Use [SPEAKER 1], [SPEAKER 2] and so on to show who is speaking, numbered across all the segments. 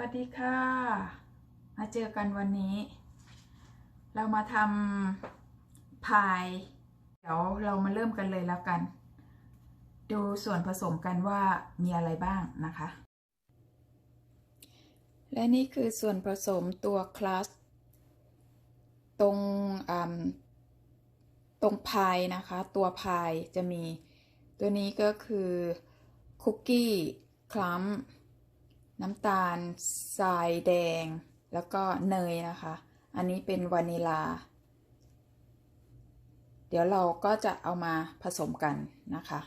[SPEAKER 1] วัสดีค่ะ มาเจอกันวันนี้ เรามาทำพาย เดี๋ยวเรามาเริ่มกันเลยแล้วกัน ดูส่วนผสมกันว่ามีอะไรบ้างนะคะ และนี่คือส่วนผสมตัวคลัสตรงตรงพายนะคะ ตัวพายจะมี ตัวนี้ก็คือคุกกี้คลัม น้ำตาลทรายแดง แล้วก็เนยนะคะ อันนี้เป็นวานิลา เดี๋ยวเราก็จะเอามาผสมกันนะคะ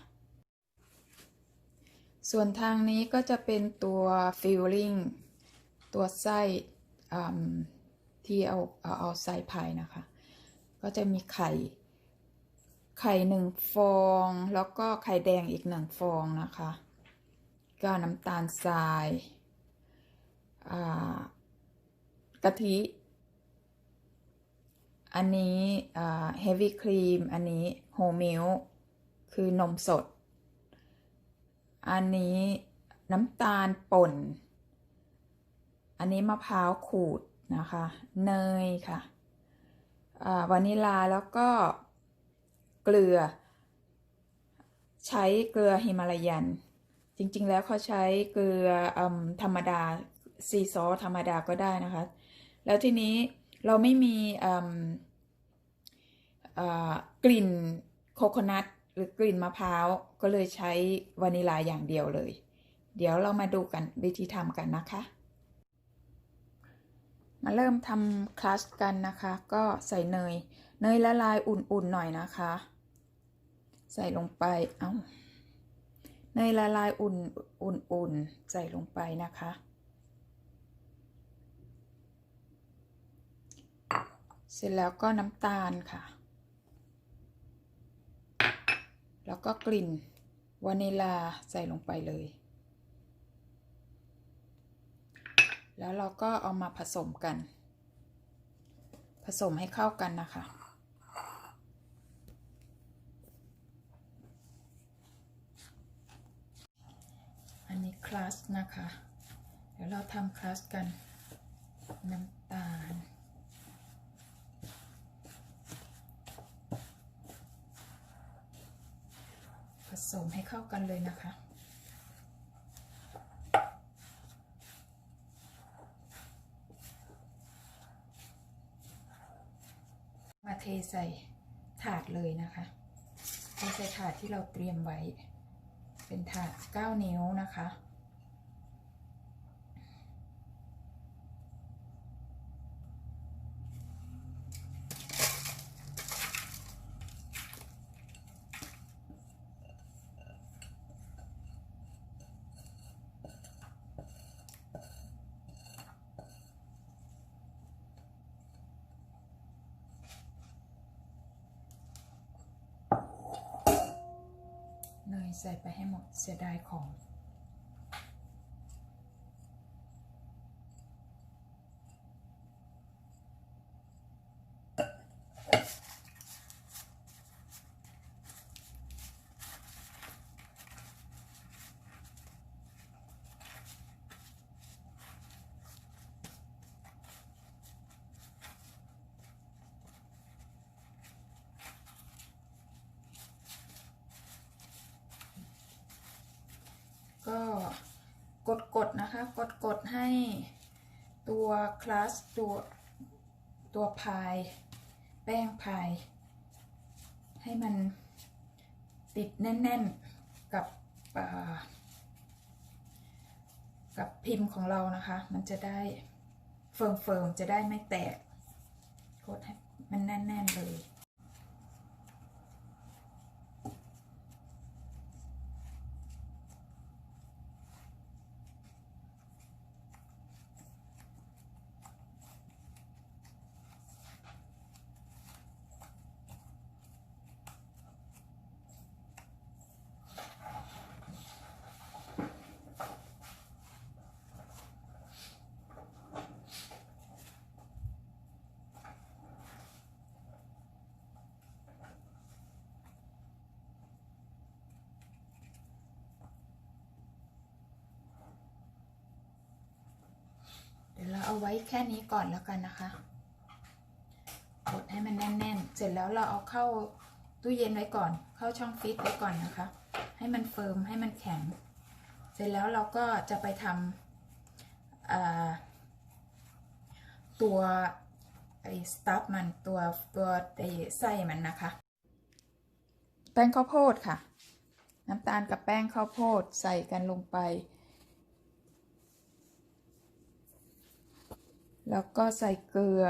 [SPEAKER 1] ส่วนทางนี้ก็จะเป็นตัวฟิลลิ่งตัวไส้ที่เอาเอาเอาใส่พายนะคะ ก็จะมีไข่ ไข่หนึ่งฟอง แล้วก็ไข่แดงอีกหนึ่งฟองนะคะ ก็น้ำตาลทราย กะทิ อันนี้เฮฟวี่ครีม อันนี้โฮมิลคือนมสด อันนี้น้ำตาลป่น อันนี้มะพร้าวขูดนะคะ เนยค่ะวานิลาแล้วก็เกลือ ใช้เกลือฮิมาลายัน จริงๆ แล้วเขาใช้เกลืออธรรมดา ซีซอสธรรมดาก็ได้นะคะ แล้วทีนี้เราไม่มีกลิ่นโคโคนัทหรือกลิ่นมะพร้าวก็เลยใช้วานิลาอย่างเดียวเลย เดี๋ยวเรามาดูกันวิธีทำกันนะคะ มาเริ่มทำคลัสกันนะคะ ก็ใส่เนย เนยละลายอุ่นๆหน่อยนะคะ ใส่ลงไป เอ้า เนยละลายอุ่นๆใส่ลงไปนะคะ เสร็จแล้วก็น้ำตาลค่ะ แล้วก็กลิ่นวานิลาใส่ลงไปเลย แล้วเราก็เอามาผสมกัน ผสมให้เข้ากันนะคะอันนี้คลัสนะคะ เดี๋ยวเราทำคลัสกัน น้ำตาล สมให้เข้ากันเลยนะคะ มาเทใส่ถาดเลยนะคะเทใส่ถาดที่เราเตรียมไว้ เป็นถาด 9 นิ้วนะคะ ใส่ไปให้หมดเสียดายของ ก็กดกดๆ นะคะ กดกดๆให้ตัวคลาสตัวตัวพายแป้งพายให้มันติดแน่น ๆ กับกับพิมพ์ของเรานะคะ มันจะได้เฟิร์มๆจะได้ไม่แตกกดให้มันแน่น ๆ เลย กาไว้แค่นี้ก่อนแล้วกันนะคะกดให้มันแน่น ๆ เสร็จแล้วเราเอาเข้าตู้เย็นไว้ก่อน เข้าช่องฟิตไว้ก่อนนะคะ ให้มันเฟิร์มให้มันแข็ง เสร็จแล้วเราก็จะไปทำตัวไอ้สตัฟมันตัวตัวไอ้ไส้มันนะคะ แป้งข้าวโพดค่ะ น้ำตาลกับแป้งข้าวโพดใส่กันลงไป แล้วก็ใส่เกลือ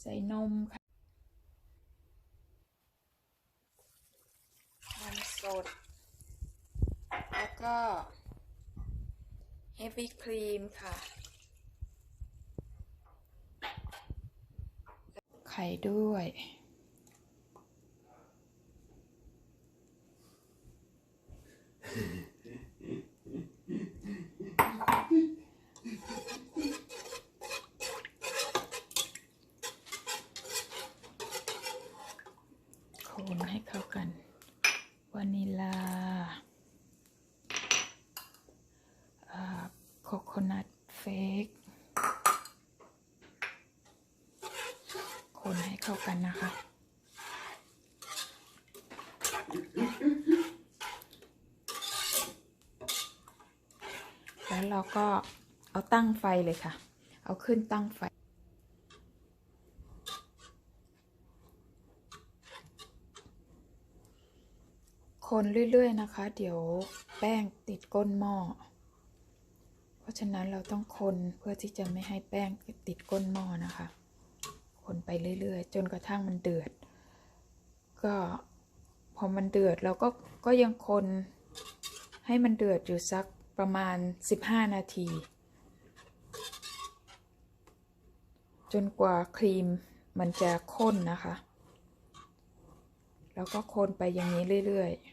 [SPEAKER 1] ใส่นมค่ะนมสด แล้วก็เฮฟวี่ครีมค่ะ ไข่ด้วย คนให้เข้ากันวานิลาโคโคนัทเฟก คนให้เข้ากันนะคะ แล้วเราก็เอาตั้งไฟเลยค่ะ เอาขึ้นตั้งไฟ คนเรื่อย ๆ นะคะ เดี๋ยวแป้งติดก้นหม้อ เพราะฉะนั้นเราต้องคนเพื่อที่จะไม่ให้แป้งติดก้นหม้อนะคะ คนไปเรื่อย ๆ จนกระทั่งมันเดือด ก็พอมันเดือดเราก็ก็ยังคนให้มันเดือดอยู่สัก ประมาณ 15 นาที จนกว่าครีมมันจะข้นนะคะ แล้วก็คนไปอย่างนี้เรื่อย ๆ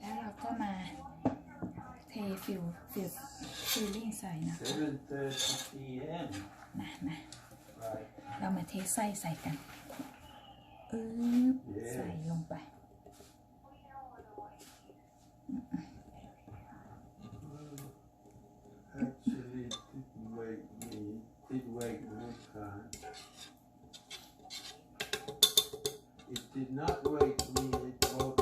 [SPEAKER 1] แล้วเราก็มาเท ฟิลฟิลฟิลลิ่งใส่นะคะ
[SPEAKER 2] 7:30 p.m.
[SPEAKER 1] มามา
[SPEAKER 2] Right.
[SPEAKER 1] เรามาเทไส้ใส่กันอึ๊บใส่ลงไป
[SPEAKER 2] Actually, it didn't wake me. Did wake my car. It did not wake me. It woke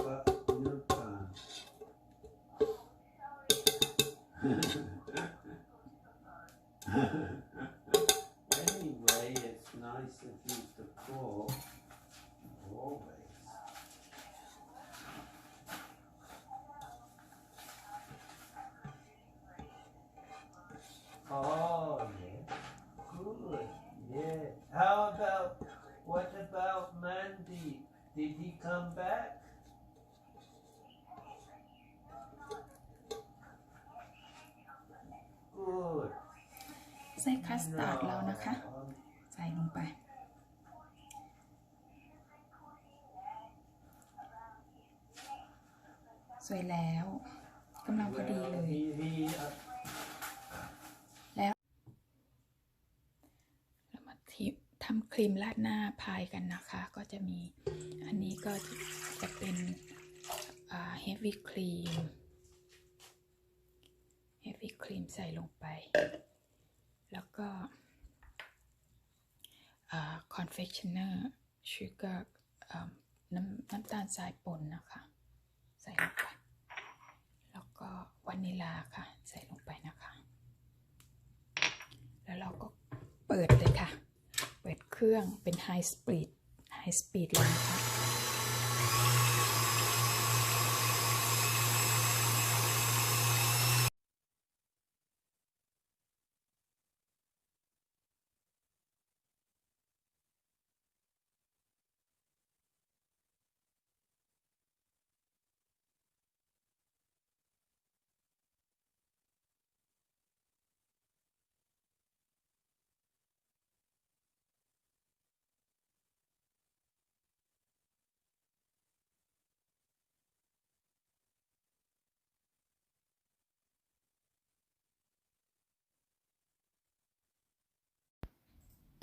[SPEAKER 1] คัสตาร์ดเรานะคะ ใส่ลงไป สวยแล้วกำลังพอดีเลย แล้วเรามาทิทำครีมราดหน้าพายกันนะคะ ก็จะมีอันนี้ก็จะเป็นเฮฟวี่ครีมเฮฟวี่ครีมใส่ลงไป แล้วก็คอนเฟคชั่นเนอร์ชูการ์น้ำน้ำตาลทรายป่นนะคะ ใส่ลงไป แล้วก็วานิลาค่ะ ใส่ลงไปนะคะ แล้วเราก็เปิดเลยค่ะ เปิดเครื่องเป็นไฮสปีดไฮสปีดเลยนะคะ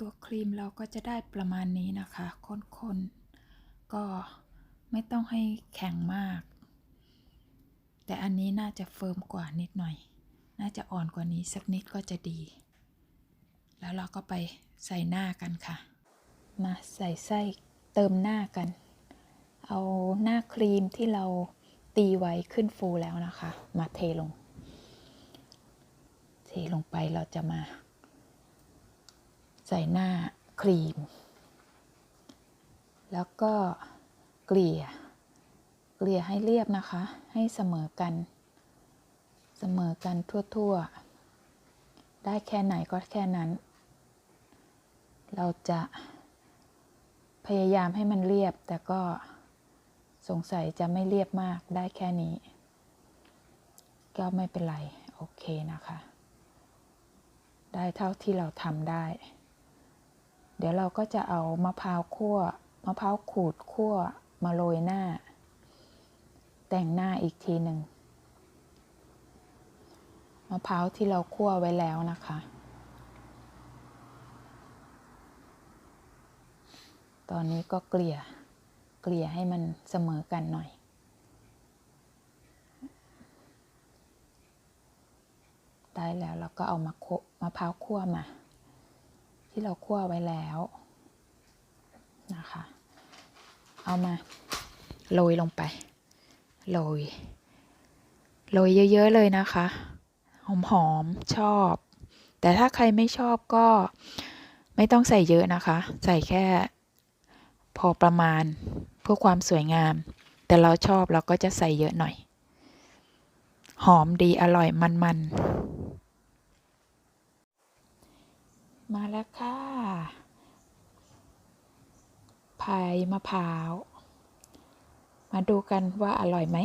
[SPEAKER 1] ตัวครีมเราก็จะได้ประมาณนี้นะคะข้นๆ ก็ไม่ต้องให้แข็งมาก แต่อันนี้น่าจะเฟิร์มกว่านิดหน่อย น่าจะอ่อนกว่านี้สักนิดก็จะดี แล้วเราก็ไปใส่หน้ากันค่ะ มาใส่ไส้เติมหน้ากัน เอาหน้าครีมที่เราตีไว้ขึ้นฟูแล้วนะคะ มาเทลง เทลงไปเราจะมา ใส่หน้าครีม แล้วก็เกลี่ย เกลี่ยให้เรียบนะคะ ให้เสมอกัน เสมอกันทั่วๆ ได้แค่ไหนก็แค่นั้น เราจะพยายามให้มันเรียบแต่ก็สงสัยจะไม่เรียบมากได้แค่นี้ ก็ไม่เป็นไร โอเคนะคะ ได้เท่าที่เราทำได้ เดี๋ยวเราก็จะเอามะพร้าวคั่วมะพร้าวขูดคั่วมาโรยหน้า แต่งหน้าอีกทีหนึ่งมะพร้าวที่เราคั่วไว้แล้วนะคะ ตอนนี้ก็เกลี่ย เกลี่ยให้มันเสมอกันหน่อย ได้แล้วเราก็เอามาโคมะพร้าวคั่วมา ที่เราคั่วไว้แล้วนะคะ เอามาโรยลงไปโรยโรยเยอะ ๆ เลยนะคะ หอมๆชอบ แต่ถ้าใครไม่ชอบก็ไม่ต้องใส่เยอะนะคะ ใส่แค่พอประมาณเพื่อความสวยงาม แต่เราชอบเราก็จะใส่เยอะหน่อย หอมดีอร่อยมันๆ มาแล้วค่ะพายมะพร้าว มาดูกันว่าอร่อยไหม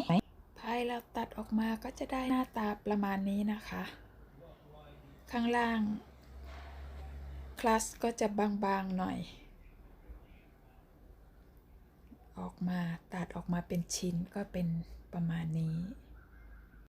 [SPEAKER 1] พายเราตัดออกมาก็จะได้หน้าตาประมาณนี้นะคะ ข้างล่าง คลัสก็จะบางๆหน่อย ออกมาตัดออกมาเป็นชิ้นก็เป็นประมาณนี้